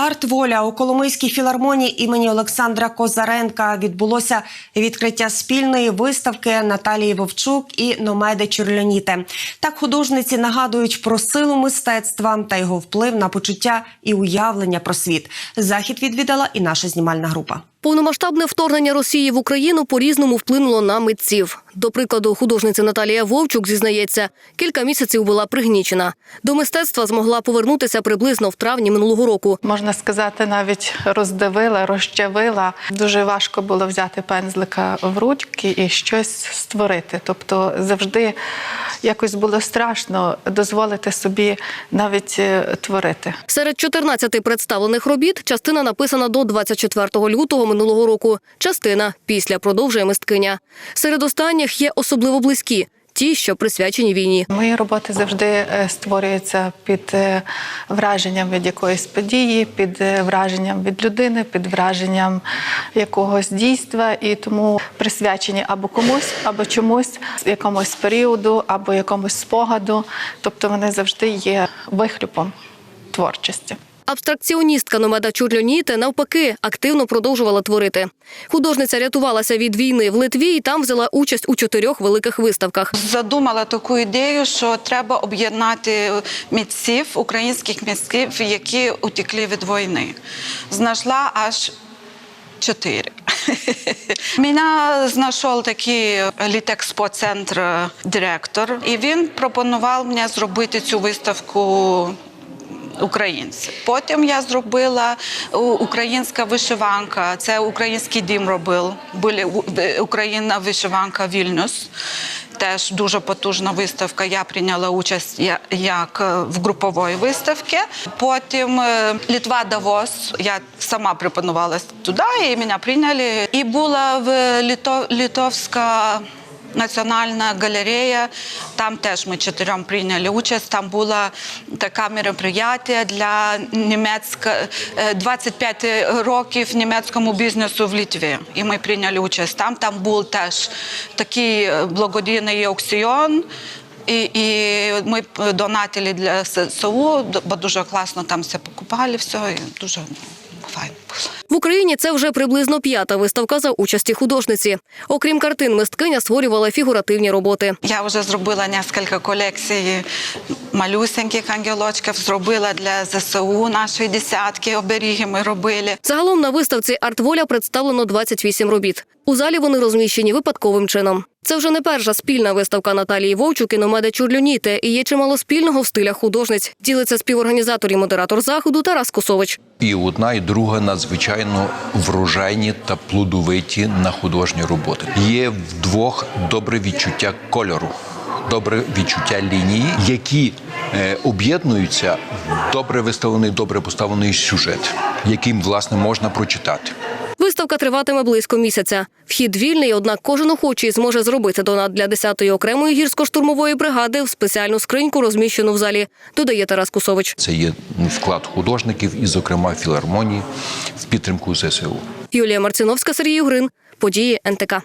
Артволя у Коломийській філармонії імені Олександра Козаренка відбулося відкриття спільної виставки Наталії Вовчук і Номеди Чорляніте. Так художниці нагадують про силу мистецтва та його вплив на почуття і уявлення про світ. Захід відвідала і наша знімальна група. Повномасштабне вторгнення Росії в Україну по-різному вплинуло на митців. До прикладу, художниця Наталія Вовчук зізнається, кілька місяців була пригнічена. До мистецтва змогла повернутися приблизно в травні минулого року. Можна сказати, навіть роздавила, розчавила. Дуже важко було взяти пензлика в ручки і щось створити. Тобто завжди якось було страшно дозволити собі навіть е, творити. Серед 14 представлених робіт частина написана до 24 лютого минулого року. Частина після продовжує мисткиня. Серед останніх є особливо близькі ті, що присвячені війні. Мої роботи завжди е, створюються під е, враженням від якоїсь події, під е, враженням від людини, під враженням якогось дійства, і тому присвячені або комусь, або чомусь, якомусь періоду, або якомусь спогаду. Тобто вони завжди є вихлюпом творчості. Абстракціоністка Номеда Чурльоніте навпаки активно продовжувала творити. Художниця рятувалася від війни в Литві і там взяла участь у чотирьох великих виставках. Задумала таку ідею, що треба об'єднати митців, українських митців, які утекли від війни. Знайшла аж чотири. Мене знайшов такий літекспо-центр директор, і він пропонував мені зробити цю виставку українців. Потім я зробила українська вишиванка. Це український дім робив. Були Україна вишиванка Вільнюс. Теж дуже потужна виставка. Я прийняла участь як е, в груповій виставці. Потім е, Літва Давос. Я сама пропонувалася туди, і мене прийняли. І була в Літо, Литовська Національна галерея, там теж ми чотирьом прийняли участь. Там було таке мероприятие для німецька 25 років німецькому бізнесу в Литві. І ми прийняли участь там. Там був теж такий е, благодійний аукціон. І, і ми донатили для ССУ, бо дуже класно там все покупали, все, дуже. В Україні це вже приблизно п'ята виставка за участі художниці. Окрім картин, мисткиня створювала фігуративні роботи. Я вже зробила кілька колекцій малюсеньких ангелочків, зробила для ЗСУ нашої десятки, оберіги ми робили. Загалом на виставці «Артволя» представлено 28 робіт. У залі вони розміщені випадковим чином. Це вже не перша спільна виставка Наталії Вовчук і Номеда Чурльоніте, і є чимало спільного в стилях художниць. Ділиться співорганізатор і модератор заходу Тарас Косович. І одна, і друга надзвичайно врожайні та плодовиті на художні роботи. Є вдвох добре відчуття кольору, добре відчуття лінії, які е, об'єднуються в добре виставлений, добре поставлений сюжет, яким власне можна прочитати. Виставка триватиме близько місяця. Вхід вільний, однак кожен охочий зможе зробити донат для 10-ї окремої гірсько-штурмової бригади в спеціальну скриньку, розміщену в залі, додає Тарас Кусович. Це є вклад художників і, зокрема, філармонії в підтримку ЗСУ. Юлія Марциновська, Сергій Угрин. Події НТК.